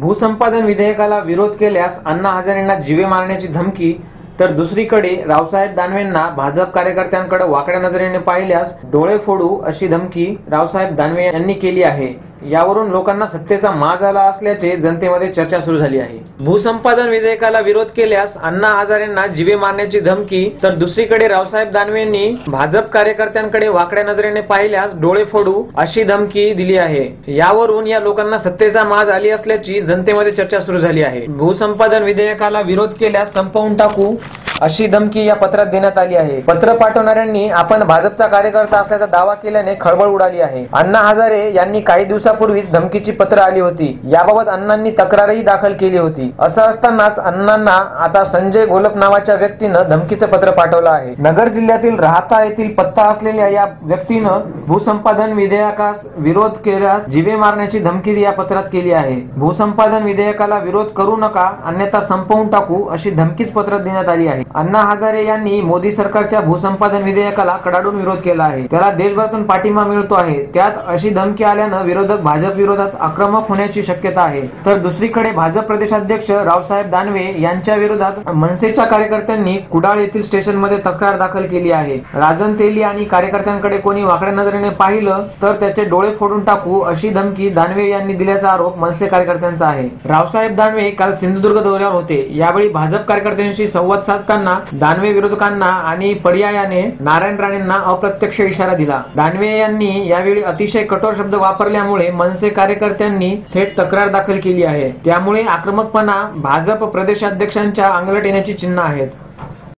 भूसंपादन विधेयकाला विरोध केल्यास अण्णा हजारेंना जीवे मारण्याची धमकी तर दुसरीकडे रावसाहेब दानवेंना भाजप कार्यकर्त्यांकडे वाकड्या नजरेने पाहिल्यास डोळे फोडू अशी धमकी रावसाहेब दानवे यांनी केली आहे. यावरून लोकांना सत्तेचा माज आला असल्याचे जनतेमध्ये चर्चा सुरू झाली आहे. भूसंपादन विधेयकाला विरोध केल्यास अण्णा हजारेंना जीवे मारण्याची धमकी तर दुसरीकडे रावसाहेब दानवेंनी भाजप कार्यकर्त्यांकडे वाकड्या नजरेने पाहिल्यास डोळे फोडू अशी धमकी दिली आहे. यावरून या लोकांना सत्तेचा माज आली असल्याची जनतेमध्ये चर्चा सुरू झाली आहे. भूसंपादन विधेयकाला विरोध केल्यास संपवून टाकू अशी धमकी या पत्रात देण्यात आली आहे. पत्र पाठवणाऱ्यांनी आपण भाजपचा कार्यकर्ता असल्याचा दावा केल्याने खळबळ उडाली आहे. अण्णा हजारे यांनी काही दिवसापूर्वीच धमकीची पत्र आली होती. याबाबत अण्णांनी तक्रारही दाखल केली होती. असं असतानाच अण्णांना आता संजय घोलप नावाच्या व्यक्तीनं धमकीचं पत्र पाठवलं आहे. नगर जिल्ह्यातील राहता येथील पत्ता असलेल्या या व्यक्तीनं भूसंपादन विधेयकास विरोध केल्यास जिवे मारण्याची धमकी या पत्रात केली आहे. भूसंपादन विधेयकाला विरोध करू नका अन्यथा संपवून टाकू अशी धमकीच पत्रात देण्यात आली आहे. अण्णा हजारे यांनी मोदी सरकारच्या भूसंपादन विधेयकाला कडाडून विरोध केला आहे. त्याला देशभरातून पाठिंबा मिळतो आहे. त्यात अशी धमकी आल्यानं विरोधक भाजप विरोधात आक्रमक होण्याची शक्यता आहे. तर दुसरीकडे भाजप प्रदेशाध्यक्ष रावसाहेब दानवे यांच्या विरोधात मनसेच्या कार्यकर्त्यांनी कुडाळ येथील स्टेशनमध्ये तक्रार दाखल केली आहे. राजन तेली आणि कार्यकर्त्यांकडे कोणी वाकड्या नजरेने पाहिलं तर त्याचे डोळे फोडून टाकू अशी धमकी दानवे यांनी दिल्याचा आरोप मनसे कार्यकर्त्यांचा आहे. रावसाहेब दानवे काल सिंधुदुर्ग दौऱ्यावर होते. यावेळी भाजप कार्यकर्त्यांशी संवाद साधताना दानवे विरोधकांना आणि पर्यायाने नारायण राणेंना अप्रत्यक्ष इशारा दिला. दानवे यांनी यावेळी अतिशय कठोर शब्द वापरल्यामुळे मनसे कार्यकर्त्यांनी थेट तक्रार दाखल केली आहे. त्यामुळे आक्रमकपणा भाजप प्रदेशाध्यक्षांच्या अंगलट येण्याची चिन्ह आहेत.